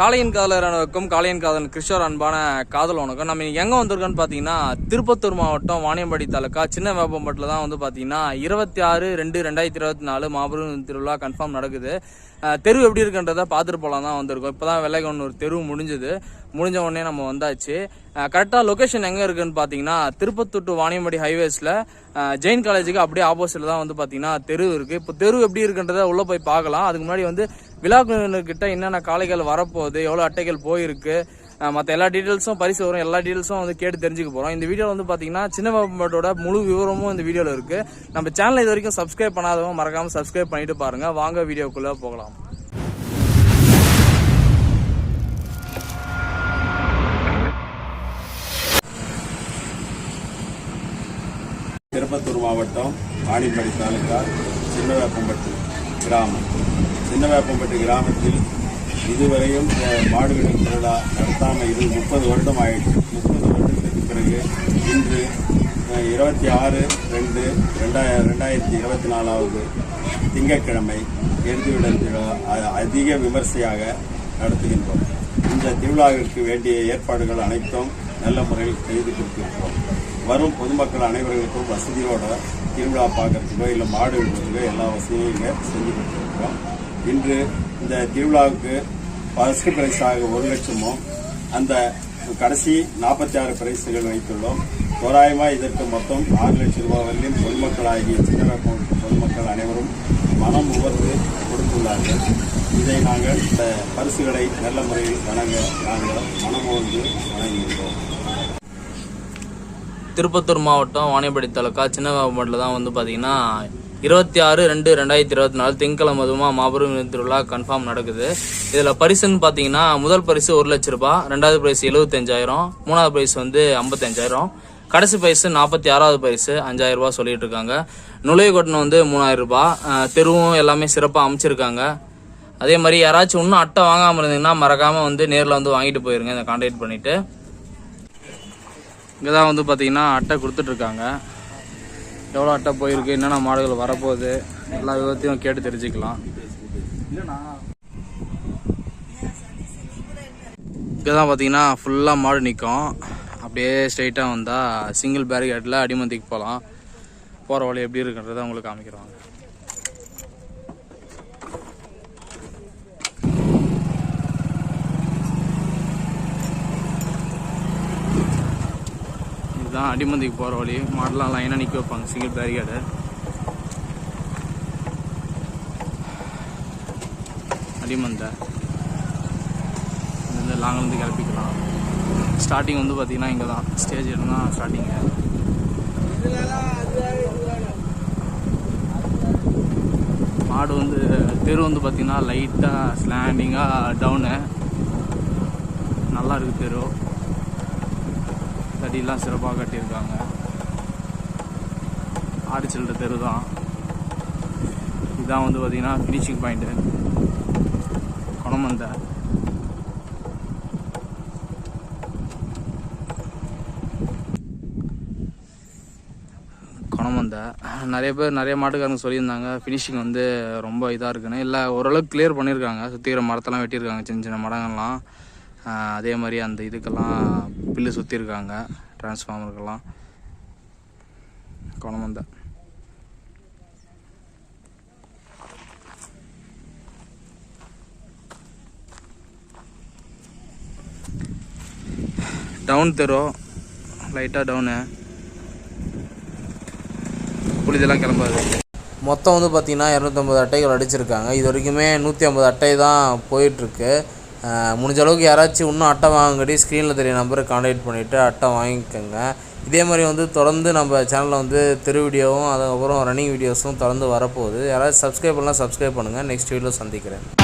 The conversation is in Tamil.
காளையன் காதலர்களுக்கும் காளையன் காதலன் கிருஷ்ணர் அன்பான காதல் உனக்கும் நம்ம எங்கே வந்திருக்கோன்னு பார்த்தீங்கன்னா திருப்பத்தூர் மாவட்டம் வாணியம்பாடி தாலுக்கா சின்ன வேப்பம்பட்டில் தான் வந்து பார்த்தீங்கன்னா இருபத்தி ஆறு ரெண்டு ரெண்டாயிரத்தி இருபத்தி நாலு மாபெரும் திருவிழா கன்ஃபார்ம் நடக்குது. தெரு எப்படி இருக்குன்றத பார்த்துட்டு போகலாம் தான் வந்திருக்கோம். இப்போ தான் வெள்ளைக்கொண்டு ஒரு தெரு முடிஞ்சுது. முடிஞ்ச உடனே நம்ம வந்தாச்சு. கரெக்டாக லொக்கேஷன் எங்கே இருக்குன்னு பார்த்தீங்கன்னா திருப்பத்தூர் டு வாணியம்பாடி ஹைவேஸில் ஜெயின் காலேஜுக்கு அப்படியே ஆப்போசிட்டில் தான் வந்து பார்த்தீங்கன்னா தெரு இருக்குது இப்போ தெரு எப்படி இருக்குன்றத உள்ளே போய் பார்க்கலாம் அதுக்கு முன்னாடி வந்து விழாக்குழுவினர்கிட்ட என்னென்ன காளைகள் வரப்போகுது எவ்வளோ அட்டைகள் போயிருக்கு மற்ற எல்லா டீட்டெயில்ஸும் பரிசு வரும் எல்லா டீட்டெயில்ஸும் வந்து கேட்டு தெரிஞ்சுக்க போகிறோம் இந்த வீடியோவில் வந்து பார்த்தீங்கன்னா சின்ன பாப்பாட்டோட முழு விவரமும் இந்த வீடியோவில் இருக்குது நம்ம சேனலை இது வரைக்கும் சப்ஸ்கிரைப் பண்ணாதவங்க மறக்காமல் சப்ஸ்கிரைப் பண்ணிட்டு பாருங்கள் வாங்க வீடியோக்குள்ளே போகலாம். திருப்பத்தூர் மாவட்டம் தாலுக்கா சின்னவேப்பம்பட்டு கிராமம். சின்னவேப்பம்பட்டு கிராமத்தில் இதுவரையும் மாடுகளின் திருவிழா நடத்தாமல் இது முப்பது வருடம் ஆயிடுச்சு முப்பது வருடத்துக்கு பிறகு இன்று இருபத்தி ஆறு ரெண்டு ரெண்டாய ரெண்டாயிரத்தி இருபத்தி நாலாவது திங்கட்கிழமை எருதுவிடல் திருவிழா அ- அதிக விமர்சையாக நடத்துகின்றோம். இந்த திருவிழாவிற்கு வேண்டிய ஏற்பாடுகள் அனைத்தும் நல்ல முறையில் செய்து கொடுத்திருக்கிறோம். வரும் பொதுமக்கள் அனைவர்களுக்கும் வசதியோட திருவிழா பார்க்கறதுக்கோ இல்லை மாடு விடுறதுக்கோ எல்லா வசதியும் இங்கே செஞ்சு கொடுத்துருக்கோம். இன்று இந்த திருவிழாவுக்கு ஃபஸ்ட்டு பிரைஸாக ஒரு லட்சமும் அந்த கடைசி நாற்பத்தி ஆறு பிரைஸுகள் வைத்துள்ளோம். தோராயமாக இதற்கு மொத்தம் ஆறு லட்சம் ரூபாய் வரையிலும் பொதுமக்களாகிய சின்ன பொதுமக்கள் அனைவரும் மனம் உவர்ந்து கொடுத்துள்ளார்கள். இதை நாங்கள் இந்த பரிசுகளை நல்ல முறையில் வழங்க நாங்கள் மனம் உவர்ந்து வழங்குகின்றோம் திருப்பத்தூர் மாவட்டம் வாணியம்பாடி தாலுக்கா சின்ன தான் வந்து பார்த்தீங்கன்னா இருபத்தி ஆறு ரெண்டு ரெண்டாயிரத்தி இருபத்தி நாலு திங்கக்கிழமை அதுமா மாபெரும் திருவிழா கன்ஃபார்ம் நடக்குது. இதில் பரிசுன்னு பார்த்தீங்கன்னா முதல் பரிசு ஒரு லட்ச ரூபா ரெண்டாவது பரிசு எழுபத்தஞ்சாயிரம் மூணாவது பரிசு வந்து ஐம்பத்தஞ்சாயிரம் கடைசி பரிசு நாற்பத்தி ஆறாவது பரிசு அஞ்சாயிரம் ரூபா சொல்லிட்டு இருக்காங்க. நுழைவு கட்டணம் வந்து மூணாயிரம் ரூபாய் தெருவும் எல்லாமே சிறப்பாக அமைச்சிருக்காங்க. அதே மாதிரி யாராச்சும் இன்னும் அட்டை வாங்காமல் இருந்தீங்கன்னா மறக்காமல் வந்து நேரில் வந்து வாங்கிட்டு போயிருங்க இதை கான்டாக்ட் பண்ணிவிட்டு இங்கே தான் வந்து பார்த்தீங்கன்னா அட்டை கொடுத்துட்ருக்காங்க. எவ்வளோ அட்டை போயிருக்கு என்னென்ன மாடுகள் வரப்போகுது எல்லா விதத்தையும் கேட்டு தெரிஞ்சுக்கலாம். இங்கே தான் பார்த்தீங்கன்னா ஃபுல்லாக மாடு நிற்கும் அப்படியே ஸ்ட்ரைட்டாக வந்தால் சிங்கிள் பேரிகேட்டில் அடிமந்திக்கு போகலாம் போகிற வழி எப்படி இருக்குன்றதை உங்களுக்கு காமிக்கிறாங்க இதுதான் அடிமந்திக்கு போகிற வழி. மாடலாம் லைனாக நிற்க வைப்பாங்க. சிங்கிள் பேரிகேடு அடிமந்தை. இந்த லாங்கிலேருந்து கிளப்பிக்கலாம். ஸ்டார்டிங் வந்து பார்த்தீங்கன்னா இங்கே தான். ஸ்டேஜ் இருந்தால் ஸ்டார்டிங்கு மாடு வந்து தெரு வந்து பார்த்தீங்கன்னா லைட்டாக ஸ்லாண்டிங்காக டவுனு நல்லா இருக்குது தெரு. தடியெல்லாம் சிறப்பாக கட்டியிருக்காங்க. ஆடிச்சல்ற தெரு தான். இதுதான் வந்து பார்த்திங்கன்னா ஃபினிஷிங் பாயிண்ட்டு குணமந்த. குணமந்த. நிறைய பேர் நிறைய மாட்டுக்காரங்க சொல்லியிருந்தாங்க ஃபினிஷிங் வந்து ரொம்ப இதாக இருக்குன்னு. இல்லை ஓரளவுக்கு கிளியர் பண்ணியிருக்காங்க. சுற்றிக்கிற மரத்தெல்லாம் வெட்டியிருக்காங்க சின்ன சின்ன மரங்கள்லாம் அதே மாதிரி அந்த இதுக்கெல்லாம் பில்லு சுற்றிருக்காங்க டிரான்ஸ்ஃபார்மருக்கெல்லாம் குணமந்த டவுன் தெரு லைட்டாக டவுனு புளிதெல்லாம் கிளம்பாது. மொத்தம் வந்து பார்த்திங்கன்னா இரநூத்தம்பது அட்டைகள் அடிச்சிருக்காங்க. இது வரைக்குமே நூற்றி ஐம்பது அட்டை தான் போயிட்டுருக்கு. முடிஞ்ச அளவுக்கு யாராச்சும் இன்னும் அட்டை வாங்கடி ஸ்க்ரீனில் தெரிய நம்பரை காண்டாக்ட் பண்ணிவிட்டு அட்டை வாங்கிக்கோங்க. இதே மாதிரி வந்து தொடர்ந்து நம்ம சேனலில் வந்து தெரு வீடியோவும் அதுக்கப்புறம் ரன்னிங் வீடியோஸும் தொடர்ந்து வரப்போகுது. யாராவது சப்ஸ்கிரைப் பண்ணலாம் சப்ஸ்கிரைப் பண்ணுங்கள் நெக்ஸ்ட் வீடியோவில் சந்திக்கிறேன்.